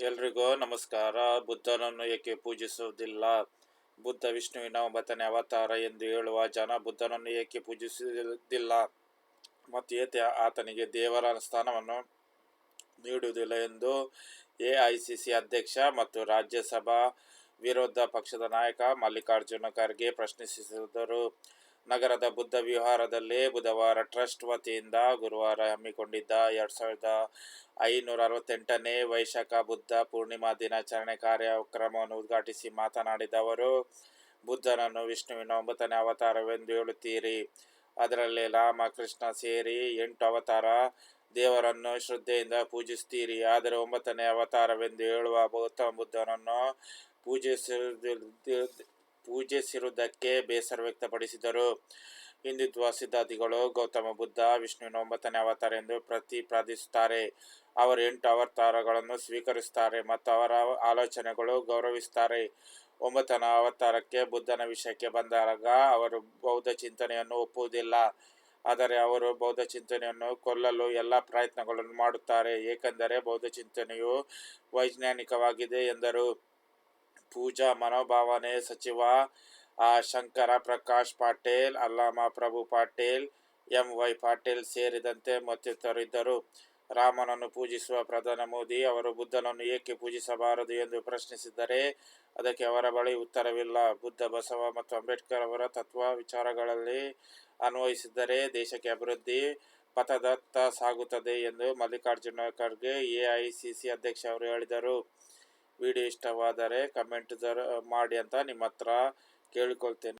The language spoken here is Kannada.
ಎಲ್ರಿಗೂ ನಮಸ್ಕಾರ. ಬುದ್ಧನನ್ನು ಏಕೆ ಪೂಜಿಸುವುದಿಲ್ಲ? ಬುದ್ಧ ವಿಷ್ಣುವಿನ ಒಂಬತ್ತನೇ ಅವತಾರ ಎಂದು ಹೇಳುವ ಜನ ಬುದ್ಧನನ್ನು ಏಕೆ ಪೂಜಿಸುವುದಿಲ್ಲ? ಮತ್ತು ಏಕೆ ಆತನಿಗೆ ದೇವರ ಸ್ಥಾನವನ್ನು ನೀಡುವುದಿಲ್ಲ ಎಂದು ಎ ಅಧ್ಯಕ್ಷ ಮತ್ತು ರಾಜ್ಯಸಭಾ ವಿರೋಧ ಪಕ್ಷದ ನಾಯಕ ಮಲ್ಲಿಕಾರ್ಜುನ ಖರ್ಗೆ ಪ್ರಶ್ನಿಸಿದರು. ನಗರದ ಬುದ್ಧ ವಿಹಾರದಲ್ಲಿ ಬುಧವಾರ ಟ್ರಸ್ಟ್ ವತಿಯಿಂದ ಗುರುವಾರ ಹಮ್ಮಿಕೊಂಡಿದ್ದ ಎರಡು ಸಾವಿರದ ಐನೂರ ಅರವತ್ತೆಂಟನೇ ವೈಶಾಖ ಬುದ್ಧ ಪೂರ್ಣಿಮಾ ದಿನಾಚರಣೆ ಕಾರ್ಯಕ್ರಮವನ್ನು ಉದ್ಘಾಟಿಸಿ ಮಾತನಾಡಿದ ಅವರು, ಬುದ್ಧನನ್ನು ವಿಷ್ಣುವಿನ ಒಂಬತ್ತನೇ ಅವತಾರವೆಂದು ಹೇಳುತ್ತೀರಿ. ಅದರಲ್ಲಿ ರಾಮ, ಕೃಷ್ಣ ಸೇರಿ ಎಂಟು ಅವತಾರ ದೇವರನ್ನು ಶ್ರದ್ಧೆಯಿಂದ ಪೂಜಿಸುತ್ತೀರಿ. ಆದರೆ ಒಂಬತ್ತನೇ ಅವತಾರವೆಂದು ಹೇಳುವ ಗೌತಮ ಬುದ್ಧನನ್ನು ಪೂಜಿಸಿರುವುದು ಪೂಜಿಸಿರುವುದಕ್ಕೆ ಬೇಸರ ವ್ಯಕ್ತಪಡಿಸಿದರು. ಹಿಂದುತ್ವ ಸಿದ್ಧಾಂತಿಗಳು ಗೌತಮ ಬುದ್ಧ, ವಿಷ್ಣುವಿನ ಒಂಬತ್ತನೇ ಅವತಾರ ಎಂದು ಪ್ರತಿಪಾದಿಸುತ್ತಾರೆ ಅವರು ಎಂಟು ಅವತಾರಗಳನ್ನು ಸ್ವೀಕರಿಸುತ್ತಾರೆ ಮತ್ತು ಅವರ ಆಲೋಚನೆಗಳು ಗೌರವಿಸುತ್ತಾರೆ. ಒಂಬತ್ತನ ಅವತಾರಕ್ಕೆ ಬುದ್ಧನ ವಿಷಯಕ್ಕೆ ಬಂದಾಗ ಅವರು ಬೌದ್ಧ ಚಿಂತನೆಯನ್ನು ಒಪ್ಪುವುದಿಲ್ಲ. ಆದರೆ ಅವರು ಬೌದ್ಧ ಚಿಂತನೆಯನ್ನು ಕೊಲ್ಲಲು ಎಲ್ಲ ಪ್ರಯತ್ನಗಳನ್ನು ಮಾಡುತ್ತಾರೆ. ಏಕೆಂದರೆ ಬೌದ್ಧ ಚಿಂತನೆಯು ವೈಜ್ಞಾನಿಕವಾಗಿದೆ ಎಂದರು. ಪೂಜಾ ಮನೋಭಾವನೆ ಸಚಿವ ಶಂಕರ ಪ್ರಕಾಶ್ ಪಾಟೀಲ್ ಅಲ್ಲಾಮ ಪ್ರಭು ಪಾಟೀಲ್, ಎಂ ವೈ ಪಾಟೀಲ್ ಸೇರಿದಂತೆ ಮತ್ತಿತರರಿದ್ದರು ರಾಮನನ್ನು ಪೂಜಿಸುವ ಪ್ರಧಾನಿ ಮೋದಿ, ಅವರು ಬುದ್ಧನನ್ನು ಏಕೆ ಪೂಜಿಸಬಾರದು ಎಂದು ಪ್ರಶ್ನಿಸಿದರೆ ಅದಕ್ಕೆ ಅವರ ಬಳಿ ಉತ್ತರವಿಲ್ಲ. ಬುದ್ಧ, ಬಸವ ಮತ್ತು ಅಂಬೇಡ್ಕರ್ ಅವರ ತತ್ವ ವಿಚಾರಗಳಲ್ಲಿ ಅನ್ವಯಿಸಿದರೆ ದೇಶಕ್ಕೆ ಅಭಿವೃದ್ಧಿ ಪಥದತ್ತ ಸಾಗುತ್ತದೆ ಎಂದು ಮಲ್ಲಿಕಾರ್ಜುನ ಖರ್ಗೆ ಎಐಸಿಸಿ ಅಧ್ಯಕ್ಷ ಅವರು ಹೇಳಿದರು. ವಿಡಿಯೋ ಇಷ್ಟವಾದರೆ ಕಮೆಂಟ್ ಮಾಡಿ ಅಂತ ನಿಮ್ಮ ಹತ್ರ ಕೇಳಿಕೊಳ್ತೇನೆ.